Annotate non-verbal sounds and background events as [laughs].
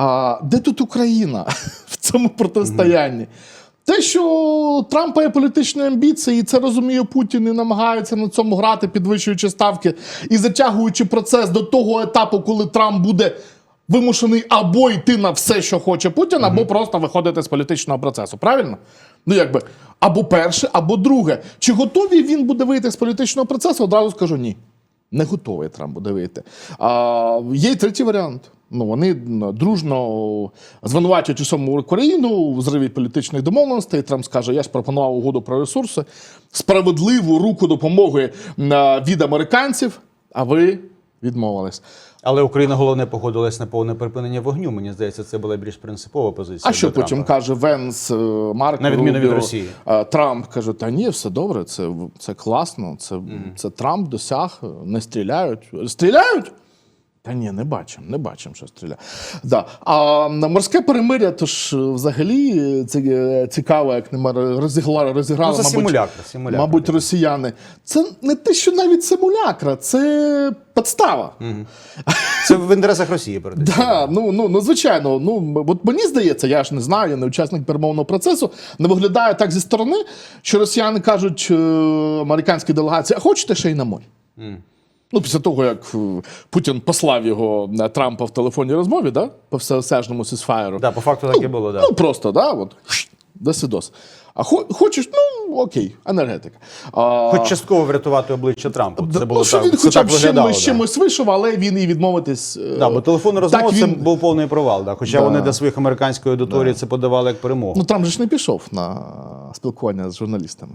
А де тут Україна [laughs] в цьому протистоянні? Те, що Трампа є політичні амбіції, і це розуміє Путін і намагається на цьому грати, підвищуючи ставки і затягуючи процес до того етапу, коли Трамп буде вимушений або йти на все, що хоче Путін, або просто виходити з політичного процесу. Правильно? Ну, якби або перше, або друге. Чи готовий він буде вийти з політичного процесу? Одразу скажу ні. Не готовий Трамп буде. А, є й третій варіант. Ну, вони дружно звинувачують усьому Україну в зриві політичних домовленостей. Трамп скаже: я ж пропонував угоду про ресурси, справедливу руку допомоги від американців, а ви відмовились. Але Україна головне погодилась на повне припинення вогню. Мені здається, це була більш принципова позиція. А що Трампа. потім каже Венс, е, Марк На відміну від Росії. е, Трамп каже: Та ні, все добре, це, це класно. Це, це Трамп досяг, не стріляють. Стріляють? Та ні, не бачимо, не бачимо, що стріляє. Да. А на морське перемиря, то ж е, взагалі е, це е, цікаво, як нема розіграли, розіграли, Ну, мабуть, симулякр, симулякр. мабуть, росіяни. Це не те, що навіть симулякра, це підстава. Це в інтересах Росії передусім. [laughs] Да, ну, ну, ну звичайно. Ну, от мені здається, я ж не знаю, я не учасник перемовного процесу. Не виглядає так зі сторони, що росіяни кажуть американській делегації, а хочете ще й на морі? Ну, після того, як е, Путін послав його Трампа в телефонній розмові, да? по всеосяжному сісфаєру. Да, по факту так і було, да. Ну, просто, да, от, до свідос. А хо- хочеш, ну окей, енергетика. А, Хоч частково врятувати обличчя Трампу. Це ну, було що так, він хоча б чимось, да. чимось вийшов, але він і відмовитись. е, Да, бо телефонна розмова це був повний провал. Да. Хоча Да. вони для своїх американської аудиторії це подавали як перемогу. Ну там же ж не пішов на спілкування з журналістами.